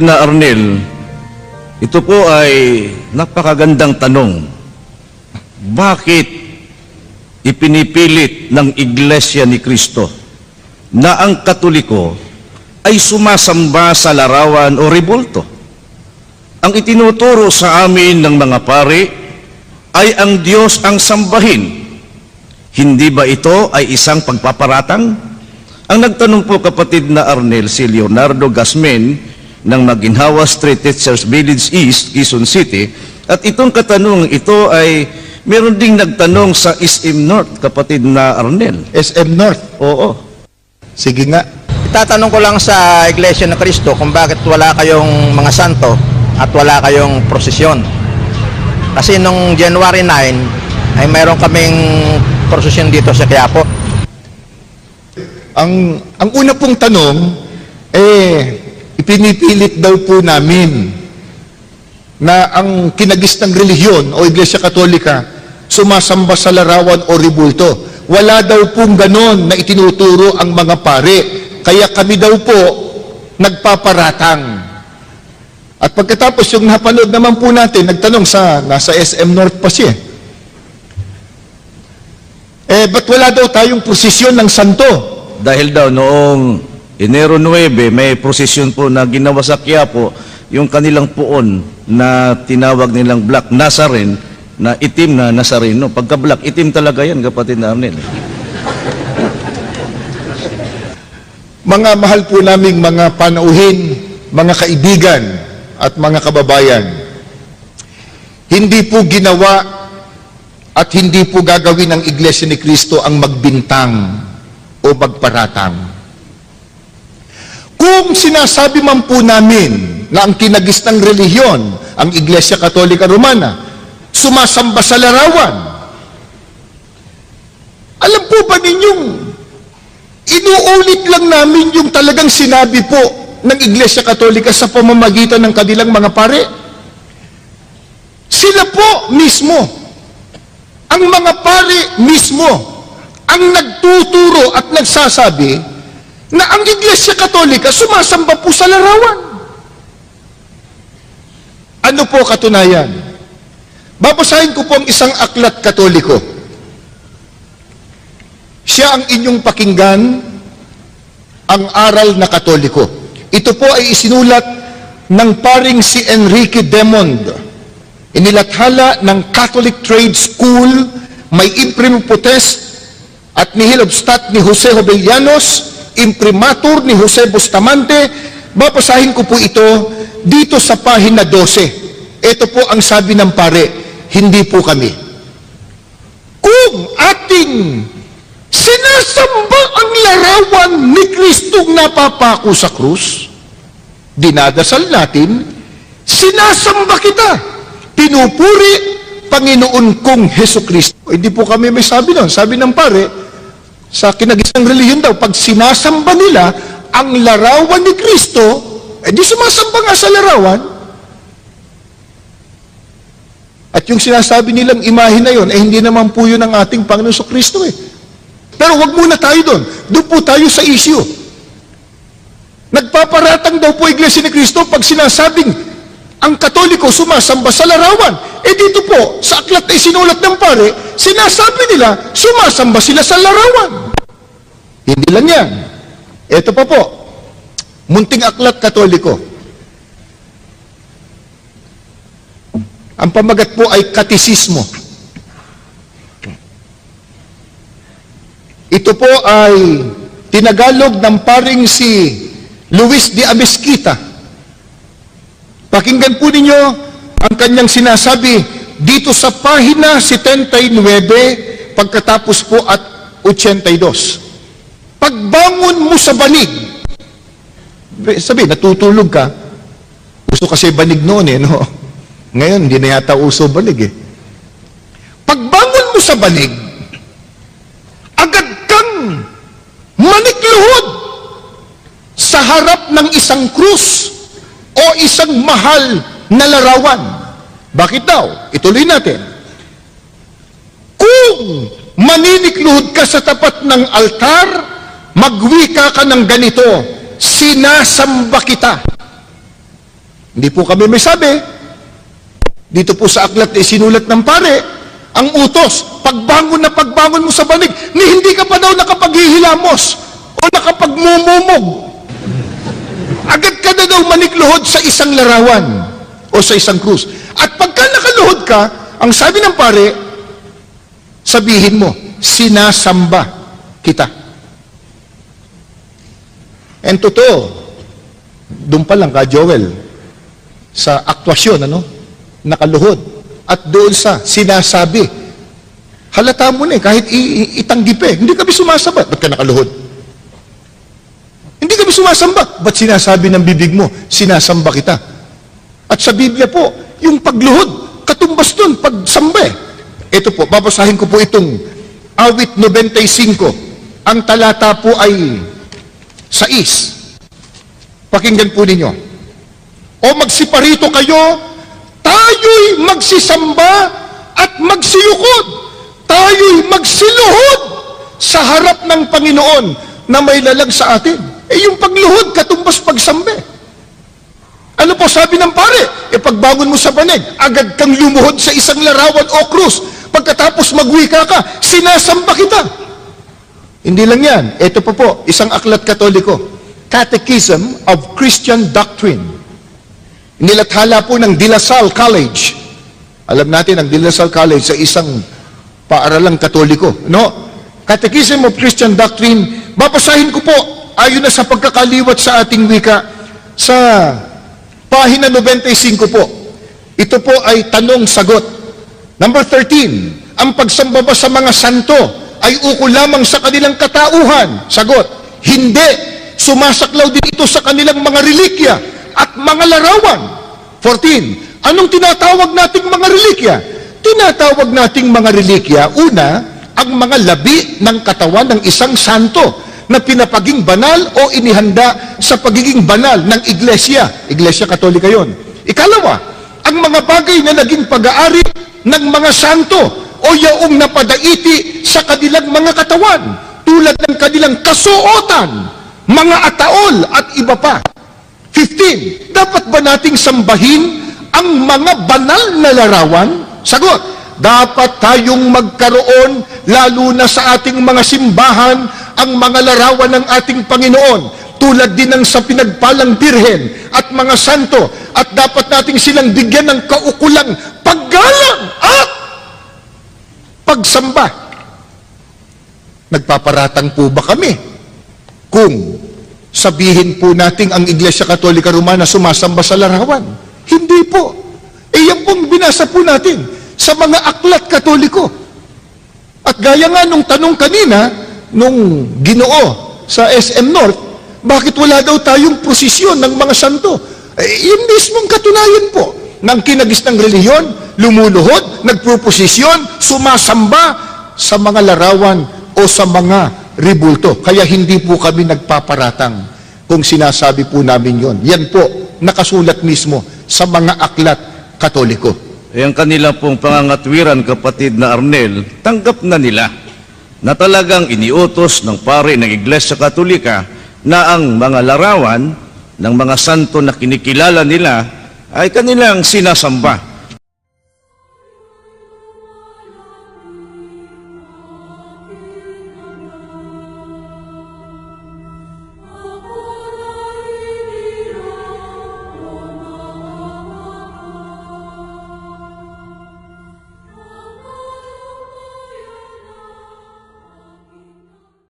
na Arnel, ito po ay napakagandang tanong. Bakit ipinipilit ng Iglesia ni Kristo na ang Katoliko ay sumasamba sa larawan o rebulto? Ang itinuturo sa amin ng mga pari ay ang Diyos ang sambahin. Hindi ba ito ay isang pagpaparatang? Ang nagtanong po kapatid na Arnel si Leonardo Gasmen ng Maginhawa Street Teachers Village East, Quezon City. At itong katanong ito ay meron ding nagtanong sa SM North, kapatid na Arnel. SM North. Oo. Sige nga. Itatanong ko lang sa Iglesia ng Cristo kung bakit wala kayong mga santo at wala kayong prosesyon. Kasi nung January 9 ay mayroon kaming prosesyon dito sa Quiapo. Ang, ang una pong tanong, eh, ipinipilit daw po namin na ang kinagis ng relihiyon o Iglesia Katolika sumasamba sa larawan o ribulto. Wala daw pong ganon na itinuturo ang mga pare. Kaya kami daw po nagpaparatang. At pagkatapos yung napanood naman po natin, nagtanong sa, nasa SM North pa siya. Eh, ba't wala daw tayong prosesyon ng santo? Dahil daw noong Enero 9, may prosesyon po na ginawa sa Quiapo, yung kanilang puon na tinawag nilang Black Nazarene, na itim na Nazareno. Pagka black, itim talaga yan, kapatid na Arnel. Mga mahal po naming mga panauhin, mga kaibigan at mga kababayan, hindi po ginawa at hindi po gagawin ng Iglesia ni Kristo ang magbintang o magparatang. Kung sinasabi man po namin na ang kinagis ng relihiyon, ang Iglesia Katolika Romana, sumasamba sa larawan, alam po ba ninyong Inuulit lang namin yung talagang sinabi po ng Iglesia Katolika sa pamamagitan ng kanilang mga pare. Sila po mismo, ang mga pare mismo, ang nagtuturo at nagsasabi na ang Iglesia Katolika sumasamba po sa larawan. Ano po katunayan? Babasahin ko po ang isang aklat katoliko. Siya ang inyong pakinggan, ang aral na katoliko. Ito po ay isinulat ng paring si Enrique Demond. Inilathala ng Catholic Trade School, may imprim potest at nihil obstat ni Jose Jovellanos, imprimatur ni Jose Bustamante. Babasahin ko po ito dito sa pahina 12. Ito po ang sabi ng pare, hindi po kami. Kung ating Sinasamba ang larawan ni Kristong napapako sa krus. Dinadasal natin, sinasamba kita. Pinupuri, Panginoon kong Heso Kristo. Hindi po kami may sabi nun. Sabi ng pare, sa kinagisang relihiyon daw, pag sinasamba nila ang larawan ni Kristo, eh di sumasamba nga sa larawan. At yung sinasabi nilang imahe na yun, eh hindi naman po yun ang ating Panginoon sa Kristo eh. Pero wag muna tayo doon. Doon po tayo sa issue. Nagpaparatang daw po Iglesia ni Cristo pag sinasabing ang Katoliko sumasamba sa larawan. Eh dito po, sa aklat ay sinulat ng pare, sinasabi nila, sumasamba sila sa larawan. Hindi lang yan. Ito pa po, munting aklat Katoliko. Ang pamagat po ay katisismo. Ito po ay tinagalog ng paring si Luis de Amesquita. Pakinggan po ninyo ang kanyang sinasabi dito sa pahina 79 pagkatapos po at 82. Pagbangon mo sa banig, sabi, natutulog ka, uso kasi banig noon eh, no? Ngayon, hindi na yata uso banig eh. Pagbangon mo sa banig, agad kang manikluhod sa harap ng isang krus o isang mahal na larawan. Bakit daw? Ituloy natin. Kung maninikluhod ka sa tapat ng altar, magwika ka ng ganito, sinasamba kita. Hindi po kami may sabi. Dito po sa aklat na isinulat ng pare, ang utos, pagbangon na pagbangon mo sa banig, ni hindi ka pa daw nakapaghihilamos o nakapagmumumog. Agad ka daw manikluhod sa isang larawan o sa isang krus. At pagka nakaluhod ka, ang sabi ng pare, sabihin mo, sinasamba kita. And totoo, doon pa lang ka, Joel, sa aktwasyon, ano? Nakaluhod. At doon sa sinasabi, halata mo na eh, kahit itanggi eh. Hindi kami sumasabat. Ba't ka nakaluhod? Kami sumasamba. Ba't sinasabi ng bibig mo, sinasamba kita? At sa Biblia po, yung pagluhod, katumbas doon, pagsamba eh. Ito po, babasahin ko po itong awit 95. Ang talata po ay sais. Pakinggan po ninyo. O magsiparito kayo, tayo'y magsisamba at magsiyukod. Tayo'y magsiluhod sa harap ng Panginoon na may lalag sa atin. Eh yung pagluhod, katumbas pagsambe. Ano po sabi ng pare? E pagbangon mo sa banig, agad kang lumuhod sa isang larawan o krus. Pagkatapos magwika ka, sinasamba kita. Hindi lang yan. Ito po po, isang aklat katoliko. Catechism of Christian Doctrine. Nilathala po ng De La Salle College. Alam natin, ang De La Salle College sa isang paaralang katoliko. No? Catechism of Christian Doctrine. Babasahin ko po, ayon na sa pagkakaliwat sa ating wika, sa pahina 95 po. Ito po ay tanong-sagot. Number 13, ang pagsamba ba sa mga santo ay ukol lamang sa kanilang katauhan? Sagot, hindi. Sumasaklaw din ito sa kanilang mga relikya at mga larawan. 14, anong tinatawag nating mga relikya? Tinatawag nating mga relikya, una, ang mga labi ng katawan ng isang santo na pinapaging banal o inihanda sa pagiging banal ng iglesia. Iglesia Katolika yon. Ikalawa, ang mga bagay na naging pag-aari ng mga santo o yaong napadaiti sa kanilang mga katawan tulad ng kanilang kasuotan, mga ataol at iba pa. 15. Dapat ba nating sambahin ang mga banal na larawan? Sagot, dapat tayong magkaroon lalo na sa ating mga simbahan ang mga larawan ng ating Panginoon tulad din ng sa pinagpalang birhen at mga santo at dapat nating silang bigyan ng kaukulang paggalang at pagsamba. Nagpaparatang po ba kami kung sabihin po nating ang Iglesia Katolika Romana sumasamba sa larawan? Hindi po. E yan pong binasa po natin sa mga aklat katoliko. At gaya nga nung tanong kanina, nung ginoo sa SM North, bakit wala daw tayong prosesyon ng mga santo? Eh, yung mismong katunayan po ng kinagis ng reliyon, lumuluhod, nagproposisyon, sumasamba sa mga larawan o sa mga ribulto. Kaya hindi po kami nagpaparatang kung sinasabi po namin yon. Yan po, nakasulat mismo sa mga aklat katoliko. Eh, ang kanila pong pangangatwiran, kapatid na Arnel, tanggap na nila na talagang iniutos ng pare ng Iglesia Katolika na ang mga larawan ng mga santo na kinikilala nila ay kanilang sinasamba.